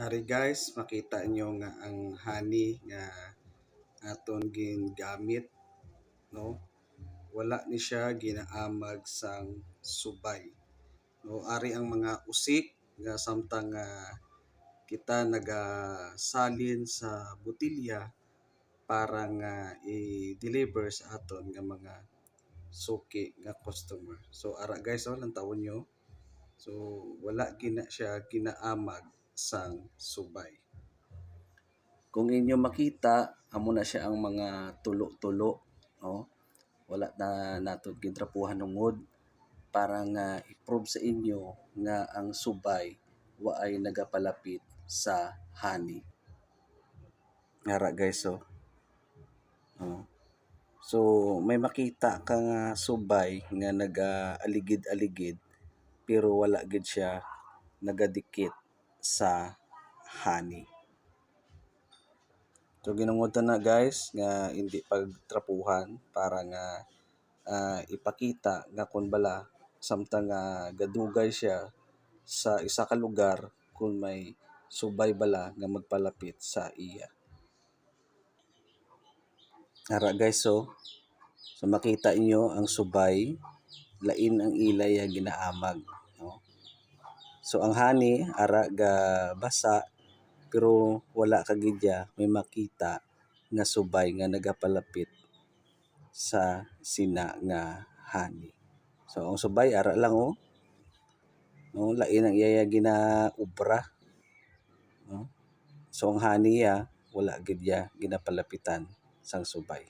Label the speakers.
Speaker 1: Ari guys, makita nyo nga ang honey nga aton gingamit no. Wala ni siya ginaamag sang subay. No, ari ang mga usik nga samtang nga kita nagasalin sa botilya para nga i-deliver sa aton nga mga suki nga customer. So ara guys, oh, lang taon nyo. So wala gina siya ginaamag sang subay. Kung inyo makita, amo na siya ang mga tulo-tulo, no? Wala na nato gintrapuhan nungod para nga i-prove sa inyo nga ang subay wa ay nagapalapit sa honey. Ngara guys, oh. Oh. So, may makita ka nga subay nga naga-aligid-aligid pero wala gid siya nagadikit sa honey. So ginungutan na guys nga hindi pagtrapuhan para nga ah, ipakita nga kun bala samtang nga gadugay siya sa isa ka lugar kung may subay bala nga magpalapit sa iya. Ara guys so, so makita inyo ang subay, lain ang ilay nga ginaamag. So ang honey, ara ga basa, pero wala ka gidya may makita nga subay nga nagapalapit sa sina nga honey. So ang subay ara lang oh. No, lain ang iyaya ginaubra. No? So ang honey ya, wala gid ya ginapalapitan sang subay.